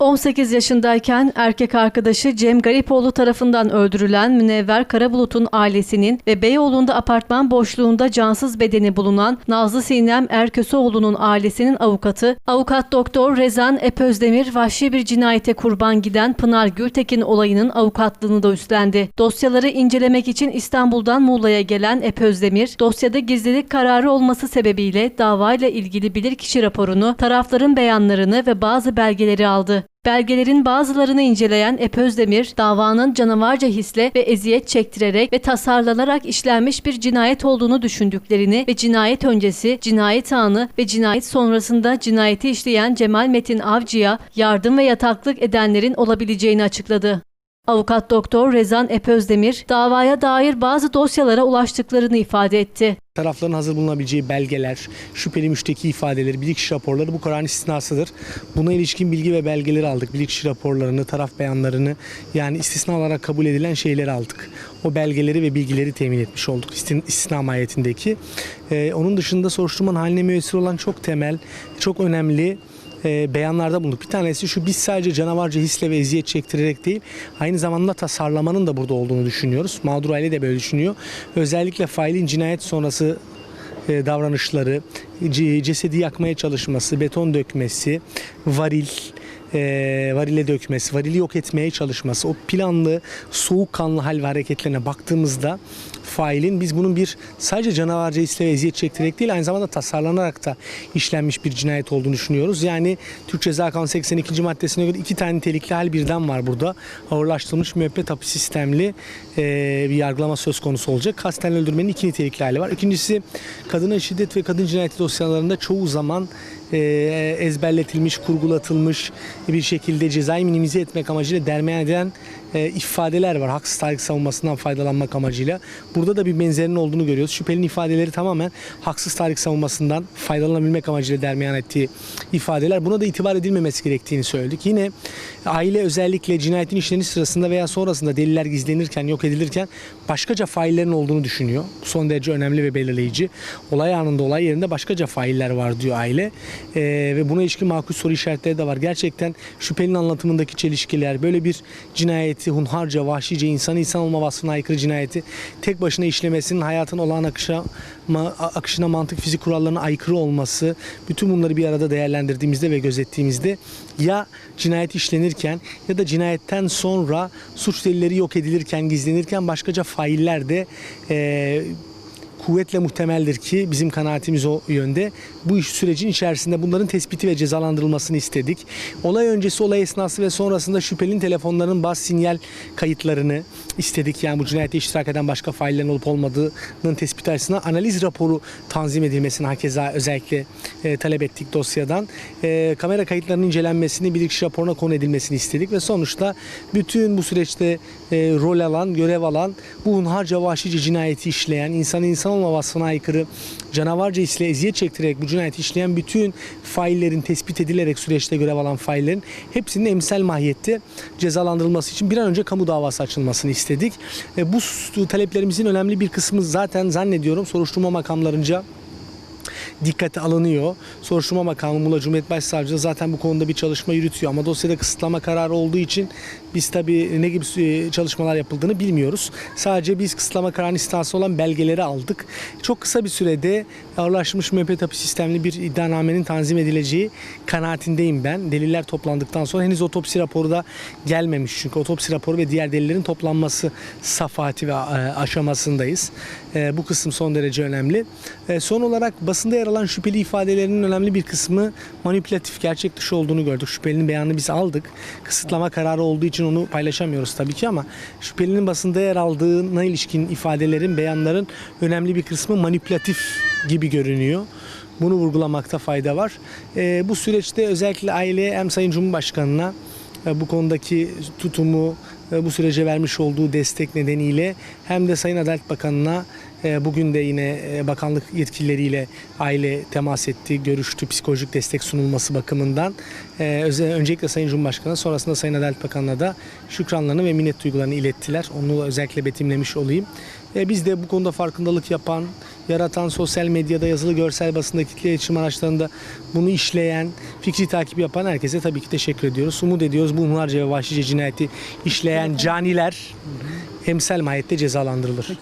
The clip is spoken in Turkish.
18 yaşındayken erkek arkadaşı Cem Garipoğlu tarafından öldürülen Münevver Karabulut'un ailesinin ve Beyoğlu'nda apartman boşluğunda cansız bedeni bulunan Nazlı Sinem Erköseoğlu'nun ailesinin avukatı, avukat doktor Rezan Epözdemir vahşi bir cinayete kurban giden Pınar Gültekin olayının avukatlığını da üstlendi. Dosyaları incelemek için İstanbul'dan Muğla'ya gelen Epözdemir, dosyada gizlilik kararı olması sebebiyle davayla ilgili bilirkişi raporunu, tarafların beyanlarını ve bazı belgeleri aldı. Belgelerin bazılarını inceleyen Epözdemir, davanın canavarca hisle ve eziyet çektirerek ve tasarlanarak işlenmiş bir cinayet olduğunu düşündüklerini ve cinayet öncesi, cinayet anı ve cinayet sonrasında cinayeti işleyen Cemal Metin Avcı'ya yardım ve yataklık edenlerin olabileceğini açıkladı. Avukat Doktor Rezan Epözdemir, davaya dair bazı dosyalara ulaştıklarını ifade etti. Tarafların hazır bulunabileceği belgeler, şüpheli müşteki ifadeleri, bilirkişi raporları bu kararın istisnasıdır. Buna ilişkin bilgi ve belgeleri aldık. Bilirkişi raporlarını, taraf beyanlarını yani istisna olarak kabul edilen şeyleri aldık. O belgeleri ve bilgileri temin etmiş olduk istisna mahiyetindeki. Ee, onun dışında soruşturmanın haline müessir olan çok temel, çok önemli e, beyanlarda bulunduk. Bir tanesi şu biz sadece canavarca hisle ve eziyet çektirerek değil aynı zamanda tasarlamanın da burada olduğunu düşünüyoruz. Mağdur aile de böyle düşünüyor. Özellikle failin cinayet sonrası e, davranışları, cesedi yakmaya çalışması, beton dökmesi, varil, e, varile dökmesi, varili yok etmeye çalışması, o planlı, soğukkanlı hal ve hareketlerine baktığımızda failin biz bunun bir sadece canavarca hisle ve eziyet çektirerek değil aynı zamanda tasarlanarak da işlenmiş bir cinayet olduğunu düşünüyoruz. Yani Türk Ceza Kanunu 82. maddesine göre iki tane nitelikli hal birden var burada. Ağırlaştırılmış müebbet hapis sistemli e, bir yargılama söz konusu olacak. Kasten öldürmenin iki nitelikli hali var. İkincisi kadına şiddet ve kadın cinayeti dosyalarında çoğu zaman e, ezberletilmiş, kurgulatılmış bir şekilde cezayı minimize etmek amacıyla dermeyen edilen e, ifadeler var. Haksız tahrik savunmasından faydalanmak amacıyla. Burada da bir benzerinin olduğunu görüyoruz. Şüphelinin ifadeleri tamamen haksız tahrik savunmasından faydalanabilmek amacıyla dermeyan ettiği ifadeler. Buna da itibar edilmemesi gerektiğini söyledik. Yine aile özellikle cinayetin işleniş sırasında veya sonrasında deliller gizlenirken, yok edilirken başkaca faillerin olduğunu düşünüyor. Son derece önemli ve belirleyici. Olay anında, olay yerinde başkaca failler var diyor aile. Ee, ve buna ilişkin makul soru işaretleri de var. Gerçekten şüphelinin anlatımındaki çelişkiler, böyle bir cinayeti hunharca, vahşice, insan insan olma vasfına aykırı cinayeti tek başına işlemesinin hayatın olağan akışa, akışına mantık fizik kurallarına aykırı olması, bütün bunları bir arada değerlendirdiğimizde ve gözettiğimizde ya cinayet işlenirken ya da cinayetten sonra suç delilleri yok edilirken, gizlenirken başkaca failler de eee kuvvetle muhtemeldir ki bizim kanaatimiz o yönde. Bu iş sürecin içerisinde bunların tespiti ve cezalandırılmasını istedik. Olay öncesi, olay esnası ve sonrasında şüphelinin telefonlarının baz sinyal kayıtlarını istedik. Yani bu cinayete iştirak eden başka faillerin olup olmadığının tespiti açısından analiz raporu tanzim edilmesini hakeza özellikle e, talep ettik dosyadan. E, kamera kayıtlarının incelenmesini, bilirkişi raporuna konu edilmesini istedik ve sonuçta bütün bu süreçte e, rol alan, görev alan, bu hunharca vahşice cinayeti işleyen, insanı insan olma vasfına aykırı canavarca hisle eziyet çektirerek bu cinayeti işleyen bütün faillerin tespit edilerek süreçte görev alan faillerin hepsinin emsal mahiyette cezalandırılması için bir an önce kamu davası açılmasını istedik. E, bu taleplerimizin önemli bir kısmı zaten zannediyorum soruşturma makamlarınca dikkate alınıyor. Soruşturma Muğla Cumhuriyet Başsavcılığı zaten bu konuda bir çalışma yürütüyor ama dosyada kısıtlama kararı olduğu için biz tabii ne gibi e, çalışmalar yapıldığını bilmiyoruz. Sadece biz kısıtlama kararının istinası olan belgeleri aldık. Çok kısa bir sürede ağırlaşmış müebbet hapis sistemli bir iddianamenin tanzim edileceği kanaatindeyim ben. Deliller toplandıktan sonra henüz otopsi raporu da gelmemiş çünkü otopsi raporu ve diğer delillerin toplanması safhati ve e, aşamasındayız. E, Bu kısım son derece önemli. Son olarak basında yer alan şüpheli ifadelerinin önemli bir kısmı manipülatif, gerçek dışı olduğunu gördük. Şüphelinin beyanını biz aldık. Kısıtlama kararı olduğu için onu paylaşamıyoruz tabii ki ama şüphelinin basında yer aldığına ilişkin ifadelerin, beyanların önemli bir kısmı manipülatif gibi görünüyor. Bunu vurgulamakta fayda var. E, bu süreçte özellikle aileye hem Sayın Cumhurbaşkanı'na bu konudaki tutumu, e, bu sürece vermiş olduğu destek nedeniyle hem de Sayın Adalet Bakanı'na e, bugün de yine e, bakanlık yetkilileriyle aile temas etti, görüştü, psikolojik destek sunulması bakımından. E, Öncelikle Sayın Cumhurbaşkanı sonrasında Sayın Adalet Bakanı'na da şükranlarını ve minnet duygularını ilettiler. Onu özellikle betimlemiş olayım. E, biz de bu konuda farkındalık yapan, yaratan sosyal medyada, yazılı görsel basında, kitle iletişim araçlarında bunu işleyen, fikri takip yapan herkese tabii ki teşekkür ediyoruz. Umut ediyoruz bu hunharca ve vahşice cinayeti işleyen caniler emsal mahiyette cezalandırılır.